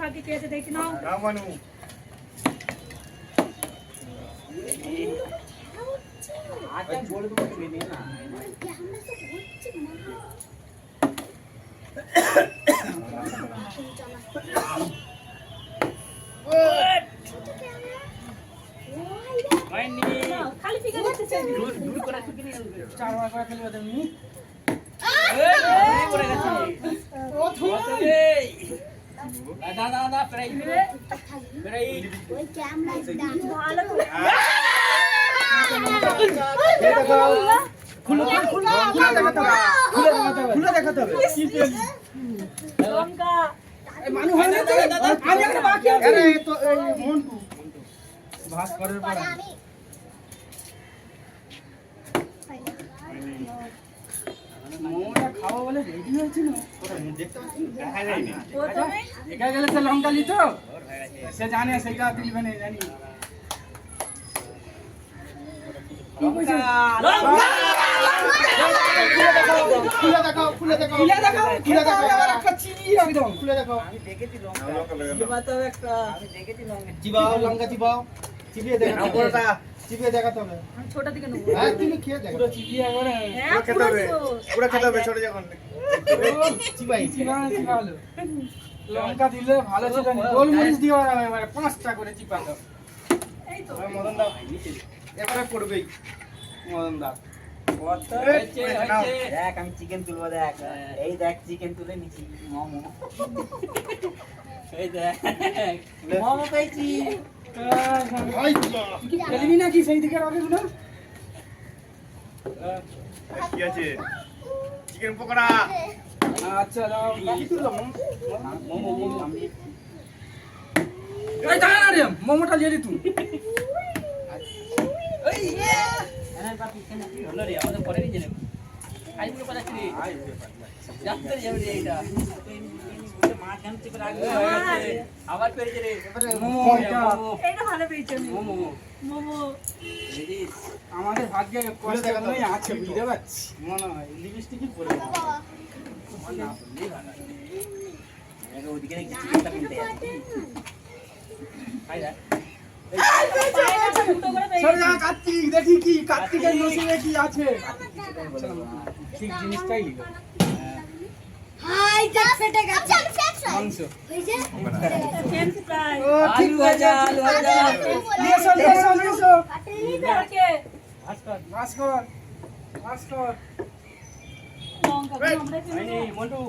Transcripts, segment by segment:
ভাগ্যে পেয়েছে দেখি নাও আচ্ছা খালি ফিকে দিচ্ছে দূর দূর করে নিয়ে চার বার করে খেলবে তুমি ও ধুতে দাদা দাদা প্রাই প্রাই ভালো করে এই দেখো খুলে খুলে খুলে দেখাতে হবে লঙ্কা মানু হয় না তো আমি একটা বাকি আছে আরে তো মন্টু ভাত করার পর মোমোটা খাব বলে রেডি হয়েছিল দেখা একা গেলে সে লঙ্কা। লিত সে জানে দিলবে না জানি চিবাও লঙ্কা চিবাও চিবিয়ে পুরোটা। চিবিয়ে দেখাতে হবে। ছোট দিকে নেব। হ্যাঁ তুমি খেয়ে দেখো। পুরো চিবিয়ে একবারে হ্যাঁ খেতে হবে। পুরো খেতে হবে ছোট যখন। চিবাই। চিবানো চিবালো। লঙ্কা দিলে ভালো ছিল গোলমরিচ দিয়ে এবারে পাঁচটা করে চিপাতো এই তো। মদন দা এবারে পড়বেই মদন দা দেখ আমি চিকেন তুলবো দেখ। এই দেখ চিকেন তুলে নিছি মোমো। এই দেখ। মোমো পেয়েছি। খেলবি নাকি সেই আচ্ছা রে, মোমোটা দি তুই। রে? আমাদের পরে নিয়ে যাবে। আই, পুরো চেপে রাখবে আবার পেয়েছে রে। এটা ভালো পেয়েছি মোমো। মোমো। আমাদের ভাগ্যে কষ্ট নেই আছে বুঝতে পারছি। মনে হয় লিপস্টিকই পরে না ওদিকে দেখি খাই যা কার্তিক কি কার্তিকের নসিবে কি আছে? ঠিক জিনিসটাই লিখো। হাই ফেটে গেছে। মাংস। আমরা হয়নি মন্টু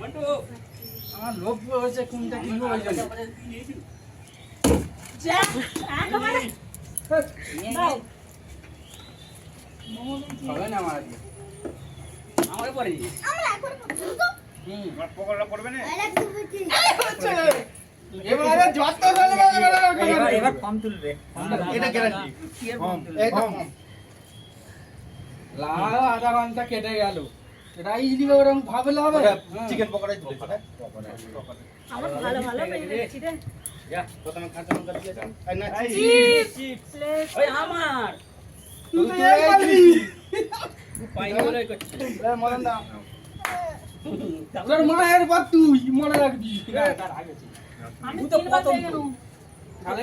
মন্টু। আমার লোভ হয়েছে কোনটা কিনবো ওই জন্য যা একেবারে দাও হবে না আমার আমার পরে হুম পকোড়া পড়বে না? এবারে যত এবার এবার কম তুলবে। এটা গ্যারান্টি কম কম তুলবে একদম লাও আধা ঘণ্টা কেটে গেল। এটাই দিবে ওরকম ভাবলে হবে? হ্যাঁ। চিকেন পকোড়াই তুলেছে দেখ। আমার ভালো ভালো পেয়েছি রে। যা প্রথমে কাঁচা লঙ্কা দিয়েছে আর না চিপস প্লেট ওই আমার। তুই তো এই পারবি। পাইনি বলে করছে মদন দা তোর মায়ের পর তুই মনে রাখবি। আমি তো প্রথম তাহলে?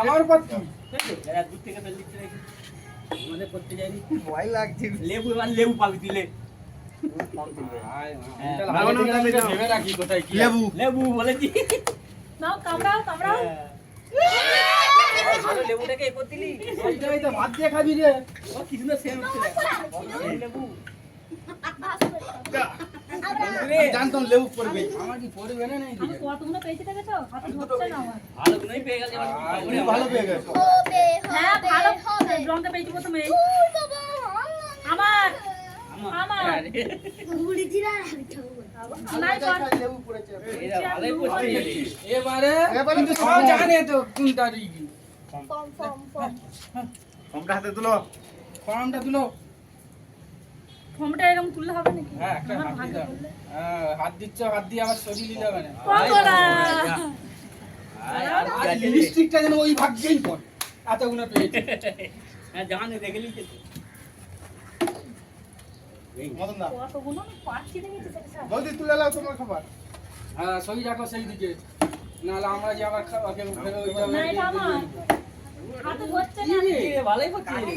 আমার পর তুই। এরা দূর থেকে তো লিখতে রেখে আমাদের করতে যায়নি। ভয় লাগছে। লেবু এবার লেবু পাবি তুলে কম তুলবে আয়, হ্যাঁ। তাহলে না, আগে না, থেকে না, আমি না। ভেবে রাখি কোথায় কি লেবু। লেবু বলেছি নাও কামড়াও কামড়াও। লেবুটাকে দিলি ভাত দিয়ে খাবি রে। ও কি সুন্দর সেন্ট লেবু? জানতাম লেবু পড়বে। আমার কি পড়বে না নাই আমি কতগুলো পেয়েছি দেখেছ? হাতে ধরছে না আমার। ভালো গুলোই পেয়ে গেল এবার। ভালো পেয়ে গেছো। হ্যাঁ ভালো লঙ্কা পেয়েছি প্রথমে। আমার আমার। নাই কর লেবু পড়েছে। এরা ভালোই করছে এবারে এবারে কিন্তু তো সব জানে তো কোনটা দিবি। কমটা হাতে তুলো। ফর্মটা দিলো ফর্মটা এরকম তুললে হবে নাকি? হ্যাঁ একটা হাত দিতে করলে। হ্যাঁ হাত দিচ্ছ হাত দিয়ে আবার শরীর নিতে হবে না। পকোড়া আর লিপস্টিকটা যেন ওই ভাগ্যেই পড়। এতগুলো পেয়েছি হ্যাঁ জানে দেখলি মদন দা কতগুলো? আমি দেখেছি জলদি তুলে নাও তোমার খাবার। হ্যাঁ সই রাখো সেই দিকে নাহলে আমরা যে আবার খাওয়া খেয়ে ফেলে ওই যাবে। না এটা আমার। হাতে ধরছে না। ভালোই করছিস ওই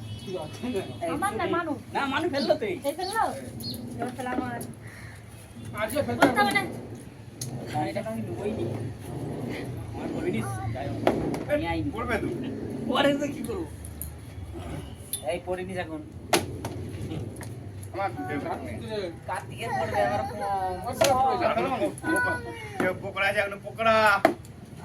আমার না মানু না মানুষ ফেলল তুই এই ফেলল? ফেলা আমার। আজকে ফেলতে হবে হবে না না, আমি ডুবোই নি। আমার করবি নিস যাই আমি আইনি। পড়বে তো। পরে তো কি করব? এই পড়ে নিস এখন। আমার কার্তিকের পড়বে আমার পকোড়া আছে এখন পকোড়া।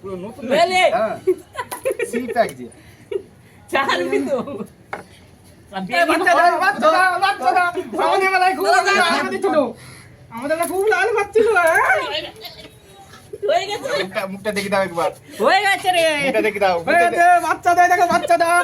পুরো নতুন মেলে সিল প্যাক দিয়ে। চালবি তো দেখে দাও একবার। বাচ্চা দেয় দেখো বাচ্চা দাও